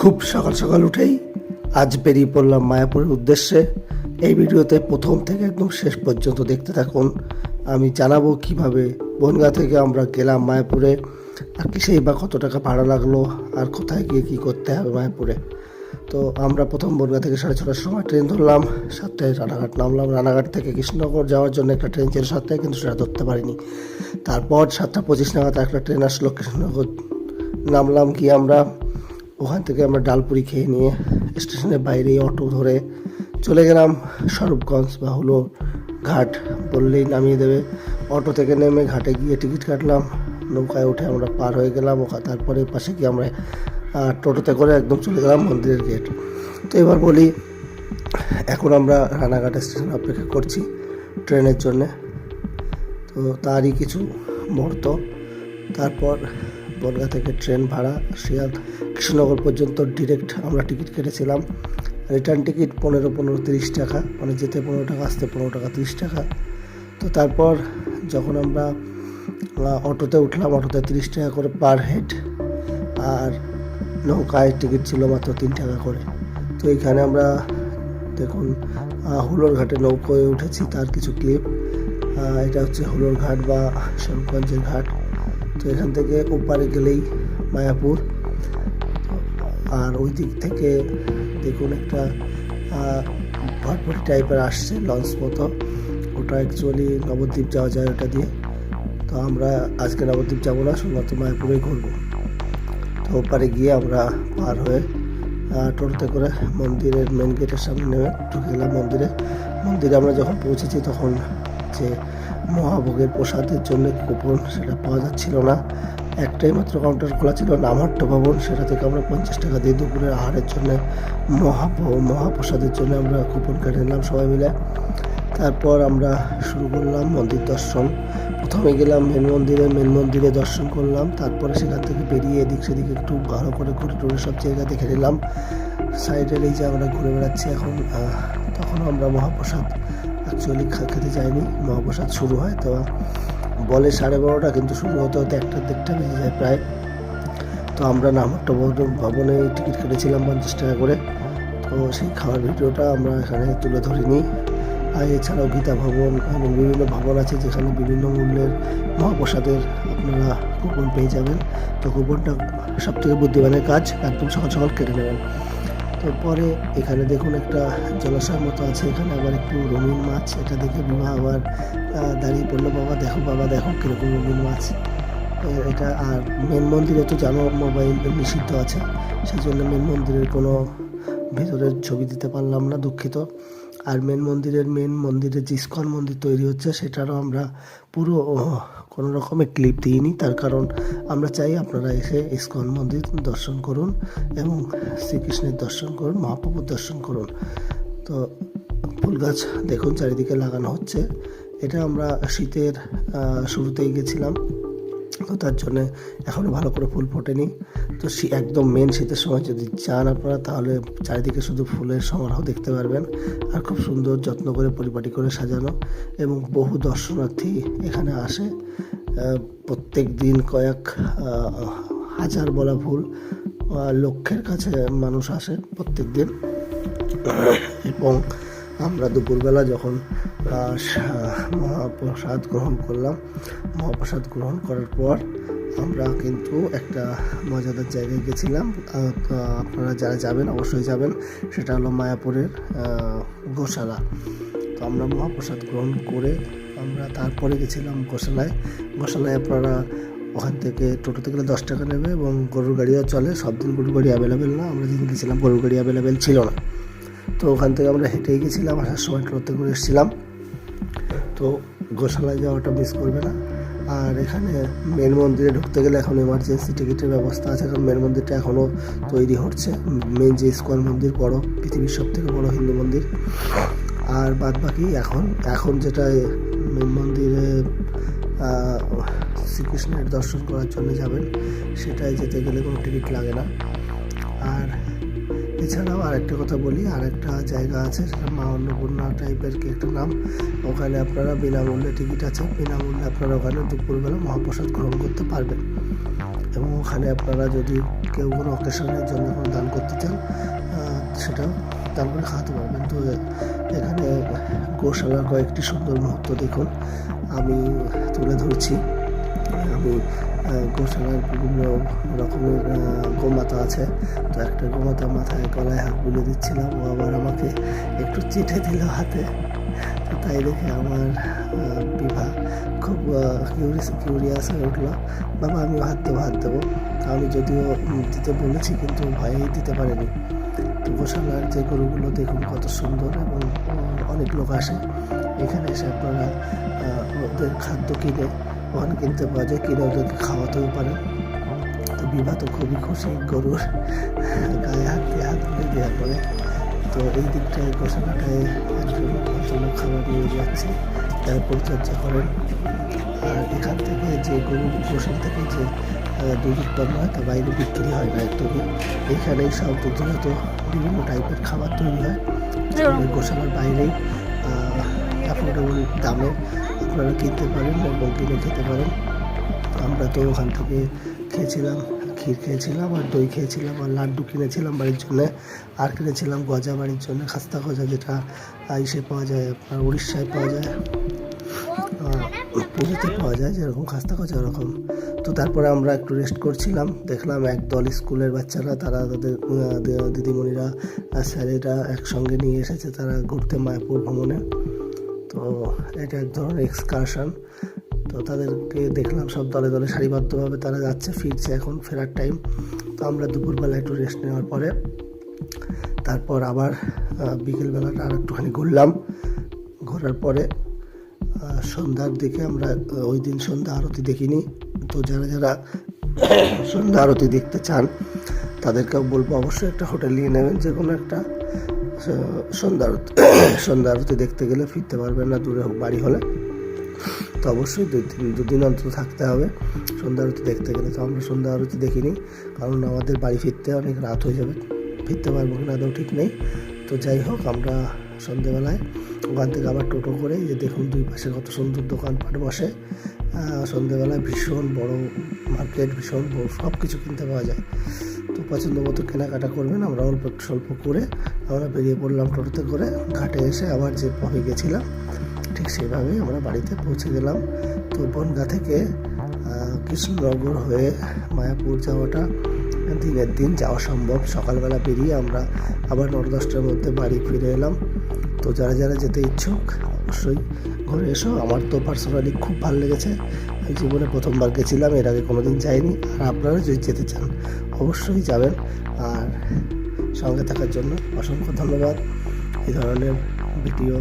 খুব সকাল সকাল উঠেই আজ বেরিয়ে পড়লাম মায়াপুরের উদ্দেশ্যে। এই ভিডিওতে প্রথম থেকে একদম শেষ পর্যন্ত দেখতে থাকুন। আমি জানাব কীভাবে বনগা থেকে আমরা গেলাম মায়াপুরে, আর কিসেই বা কত টাকা ভাড়া লাগল, আর কোথায় গিয়ে কী করতে হবে মায়াপুরে। তো আমরা প্রথম বনগা থেকে সাড়ে ছটার সময় ট্রেন ধরলাম, সাতটায় রানাঘাট নামলাম। রানাঘাট থেকে কৃষ্ণনগর যাওয়ার জন্য একটা ট্রেন ছিল সাতটায়, কিন্তু সেটা ধরতে পারিনি। তারপর সাতটা পঁচিশ নাগাদ একটা ট্রেন আসলো কৃষ্ণনগর। নামলাম কি আমরা ওখান থেকে আমরা ডালপুরি খেয়ে নিয়ে স্টেশনের বাইরে অটো ধরে চলে গেলাম স্বরূপগঞ্জ বা হলো ঘাট। বললেই নামিয়ে দেবে। অটো থেকে নেমে ঘাটে গিয়ে টিকিট কাটলাম। নৌকায় উঠে আমরা পার হয়ে গেলাম। ওখানে তারপরে পাশে গিয়ে আমরা টোটোতে করে একদম চলে গেলাম মন্দিরের গেট তো এবার বলি, এখন আমরা রানাঘাট স্টেশন অপেক্ষা করছি ট্রেনের জন্যে। তো তারই কিছু মুহূর্ত। তারপর বনগা থেকে ট্রেন ভাড়া শিয়াল কৃষ্ণনগর পর্যন্ত ডিরেক্ট আমরা টিকিট কেটেছিলাম। রিটার্ন টিকিট পনেরো পনেরো, তিরিশ টাকা মানে যেতে পনেরো টাকা, আসতে পনেরো টাকা, তিরিশ টাকা। তো তারপর যখন আমরা অটোতে উঠলাম, অটোতে তিরিশ টাকা করে পার হেড আর নৌকায় টিকিট ছিল মাত্র তিন টাকা করে। তো এইখানে আমরা দেখুন হুলোর ঘাটে নৌকোয় উঠেছি, তার কিছু ক্লিপ এটা হচ্ছে হুলোর ঘাট বা শ্যামগঞ্জের ঘাট। তো এখান থেকে ওপারে গেলেই মায়াপুর। আর ওই দিক থেকে দেখুন একটা ভটভটি টাইপের আসছে লঞ্চ মতো। ওটা অ্যাকচুয়ালি নবদ্বীপ যাওয়া যায় ওটা দিয়ে। তো আমরা আজকে নবদ্বীপ যাব না শুধুমাত্র মায়াপুরে ঘুরবো। তো ওপারে গিয়ে আমরা পার হয়ে টোটোতে করে মন্দিরের মেন গেটের সামনে ঢুকে গেলাম মন্দিরে। মন্দিরে আমরা যখন পৌঁছেছি তখন যে মহাভোগের প্রসাদের জন্য কুপন সেটা পাওয়া যাচ্ছিল না। একটাই মাত্র কাউন্টার খোলা ছিল, নামহট্ট ভবন। সেটা থেকে আমরা পঞ্চাশ টাকা দিয়ে দুপুরের আহারের জন্য মহা মহাপ্রসাদের জন্য আমরা কুপন কেটে নিলাম সবাই মিলে। তারপর আমরা শুরু করলাম মন্দির দর্শন। প্রথমে গেলাম মেন মন্দিরে মেন মন্দিরে দর্শন করলাম। তারপরে সেখান থেকে বেরিয়ে এদিক সেদিক একটু ভালো করে ঘুরে টুরে সব জায়গা দেখে নিলাম। সাইডের এই যে আমরা ঘুরে বেড়াচ্ছি এখন তখন আমরা মহাপ্রসাদ অ্যাকচুয়ালি খেতে যাইনি মহাপ্রসাদ শুরু হয়, তো বলে সাড়ে বারোটা, কিন্তু শুরু হতে হতে একটা দেড়টা বেজে যায় প্রায়। তো আমরা নামহট্ট ভবন- টিকিট কেটেছিলাম পঞ্চাশ টাকা করে। তো সেই খাওয়ার ভিডিওটা আমরা এখানে তুলে ধরিনি। আর এছাড়াও গীতা ভবন এবং বিভিন্ন ভবন আছে, যেখানে বিভিন্ন মূল্যের মহাপ্রসাদের আপনারা কুপন পেয়ে যাবেন। তো কুপনটা সব থেকে বুদ্ধিমানের কাজ, একদম সকাল সকাল কেটে নেবেন। তারপরে এখানে দেখুন একটা জলাশয়ের মতো আছে, এখানে আবার একটু রঙিন মাছ, এটা দেখে বিবাহ আবার দাঁড়িয়ে পড়ল, বাবা, দেখো বাবা, দেখো, কীরকম রঙিন মাছ। এটা আর মেন মন্দিরে তো জানো, মোবাইল নিষিদ্ধ আছে সেই জন্য মেন মন্দিরের কোনো ভিতরের ছবি দিতে পারলাম না, দুঃখিত। আর মেন মন্দিরের মেন মন্দিরে যে ইস্কন মন্দির তৈরি হচ্ছে, সেটারও আমরা পুরো কোনো রকমের ক্লিপ দিইনি। তার কারণ আমরা চাই আপনারা এসে ইস্কন মন্দির দর্শন করুন এবং শ্রীকৃষ্ণের দর্শন করুন, মহাপ্রভুর দর্শন করুন। তো ফুল গাছ দেখুন, চারিদিকে লাগানো হচ্ছে। এটা আমরা শীতের শুরুতেই গেছিলাম। তো তার জন্য এখনও ভালো করে ফুল ফোটেনি। তো শী- একদম মেন শীতের সময় যদি যান আপনারা তাহলে চারিদিকে শুধু ফুলের সমারোহ দেখতে পারবেন। আর খুব সুন্দর যত্ন করে পরিপাটি করে সাজানো এবং বহু দর্শনার্থী এখানে আসে। প্রত্যেক দিন কয়েক হাজার বলা ভুল আহ, লক্ষের কাছে মানুষ আসে প্রত্যেক দিন। এবং আমরা দুপুরবেলা যখন মহাপ্রসাদ গ্রহণ করলাম। মহাপ্রসাদ গ্রহণ করার পর আমরা কিন্তু একটা মজাদার জায়গায় গেছিলাম। আপনারা যারা যাবেন, অবশ্যই যাবেন। সেটা হলো মায়াপুরের গোশালা। তো আমরা মহাপ্রসাদ গ্রহণ করে আমরা তারপরে গেছিলাম গোশালায়। গোশালায় আপনারা ওখান থেকে টোটোতে গেলে দশ টাকা নেবে এবং গরুর গাড়িও চলে। সব দিন গরুর গাড়ি অ্যাভেলেবেল না। আমরা যেদিন গেছিলাম, গরুর গাড়ি অ্যাভেলেবেল ছিল না। তো ওখান থেকে আমরা হেঁটেই গেছিলাম, আসার সময় টোটোতে করে এসেছিলাম। তো গোশালায় যাওয়াটা মিস করবে না। আর এখানে মেন মন্দিরে ঢুকতে গেলে এখন এমার্জেন্সি টিকিটের ব্যবস্থা আছে, কারণ মেন মন্দিরটা এখনও তৈরি হচ্ছে। মেন যে ইস্কন মন্দির, বড়, পৃথিবীর সব থেকে বড় হিন্দু মন্দির। আর বাদ বাকি এখন এখন যেটা মেন মন্দিরে শ্রীকৃষ্ণের দর্শন করার জন্য যাবেন সেটাই যেতে গেলে কোনো টিকিট লাগে না। আর এছাড়াও আরেকটা কথা বলি, আরেকটা জায়গা আছে, সেটা মা অন্নপূর্ণা টাইপের কি একটা নাম, ওখানে আপনারা বিনামূল্যে টিকিট আছে, বিনামূল্যে আপনারা ওখানে দুপুরবেলা মহাপ্রসাদ গ্রহণ করতে পারবেন। এবং ওখানে আপনারা যদি কেউ কোনো অকেশনের জন্য কোনো দান করতে চান সেটাও দান করে খাওয়াতে পারবেন। তো এখানে গোশালার কয়েকটি সুন্দর মুহূর্ত দেখুন, আমি তুলে ধরছি। আমি গোশালার বিভিন্ন রকমের গোমাতা আছে। তো একটা গোমাতা মাথায় গলায় হাত বুলে দিচ্ছিলাম। ও আবার আমাকে একটু চিঠে দিল হাতে। তাই দেখে আমার বিভা খুব কিউরিয়াস হয়ে উঠল। বাবা আমিও হাত দেবো হাত দেবো। আমি যদিও দিতে বলেছি, কিন্তু ভয়েই দিতে পারিনি। তো গোশালার যে গরুগুলো দেখুন কত সুন্দর এবং অনেক লোক আসে। এখানে এসে আপনারা ওদের খাদ্য কিনে ওখানে কিনতে পাওয়া যায় কিনে ওদেরকে খাওয়াতেও পারেন তো বিভা তো খুবই খুশি গরুর গায়ে হাত দিয়ে হাত দিয়ে দেওয়ার পরে। তো এই দিকটায় গোশালাটায় একজন ভদ্রলোক খাবার নিয়ে যাচ্ছে তারা পরিচর্যা করেন। আর এখান থেকে যে গরু গোশাল থেকে যে দুধ উৎপন্ন হয় তা বাইরে বিক্রি হয় না একদমই এখানেই সব দুধজাত বিভিন্ন টাইপের খাবার তৈরি হয়। গোশালার বাইরেই অ্যাফোর্ডেবল দামে আপনারা কিনতে পারেন এবং কিনে খেতে পারেন। আমরা তো ওখান থেকে খেয়েছিলাম ক্ষীর খেয়েছিলাম আর দই খেয়েছিলাম আর লাড্ডু কিনেছিলাম বাড়ির জন্য আর কিনেছিলাম গজা বাড়ির জন্য খাস্তা গজা যেটা আহ, ইসে পাওয়া যায় আপনার উড়িষ্যায় পাওয়া যায় পুরীতে পাওয়া যায় যেরকম খাস্তা গজা ওরকম। তো তারপরে আমরা একটু রেস্ট করছিলাম দেখলাম একদল স্কুলের বাচ্চারা তারা তাদের দিদিমণিরা স্যারেরা একসঙ্গে নিয়ে এসেছে তারা ঘুরতে মায়াপুর ভ্রমণে। তো এটা এক ধরনের এক্সকারশন তো তাদেরকে দেখলাম সব দলে দলে সারিবদ্ধভাবে তারা যাচ্ছে, ফিরছে এখন ফেরার টাইম তো আমরা দুপুরবেলা একটু রেস্ট নেওয়ার পরে তারপর আবার বিকেলবেলাটা আর একটুখানি ঘুরলাম। ঘোরার পরে সন্ধ্যার দিকে আমরা ওই দিন সন্ধ্যা আরতি দেখিনি। তো যারা যারা সন্ধ্যা আরতি দেখতে চান, তাদেরকেও বলব অবশ্যই একটা হোটেল নিয়ে নেবেন যে কোনো একটা। সন্ধ্যা আরতি সন্ধ্যা আরতি দেখতে গেলে ফিরতে পারবেন না দূরে হোক বাড়ি হলে। তো অবশ্যই দুই দিন দুদিন অন্তত থাকতে হবে। সন্ধ্যা আরতি দেখতে গেলে তো আমরা সন্ধ্যা আরতি দেখিনি, কারণ আমাদের বাড়ি ফিরতে অনেক রাত হয়ে যাবে। ফিরতে পারব কিনা আদৌ ঠিক নেই। তো যাই হোক, আমরা সন্ধেবেলায় ওখান থেকে আবার টোটো করে যে দেখুন দুই পাশে কত সুন্দর দোকানপাট বসে। সন্ধেবেলায় ভীষণ বড় মার্কেট, ভীষণ বড় সব কিছু কিনতে পাওয়া যায়। তো পছন্দ মতো কেনাকাটা করবেন। আমরা অল্প স্বল্প করে আমরা বেরিয়ে পড়লাম টোটোতে করে। ঘাটে এসে আবার যে পথে গেছিলাম, ঠিক সেইভাবেই আমরা বাড়িতে পৌঁছে গেলাম। তো বনগা থেকে কৃষ্ণনগর হয়ে মায়াপুর যাওয়াটা দিনের দিন যাওয়া সম্ভব। সকালবেলা বেরিয়ে আমরা আবার নটা দশটার মধ্যে বাড়ি ফিরে এলাম। তো যারা যারা যেতে ইচ্ছুক, অবশ্যই ঘুরে এসো। আমার তো পার্সোনালি খুব ভালো লেগেছে। জীবনে প্রথমবার গেছিলাম, এর আগে কোনোদিন যাইনি। আর আপনারা যদি যেতে চান, অবশ্যই যাবেন। আর সঙ্গে থাকার জন্য অসংখ্য ধন্যবাদ। এই ধরনের ভিডিও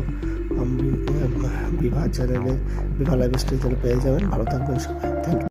বিভা চ্যানেলে, বিভা লাইভ স্টাইল পেয়ে যাবেন। ভালো থাকবেন সবাই। Thank you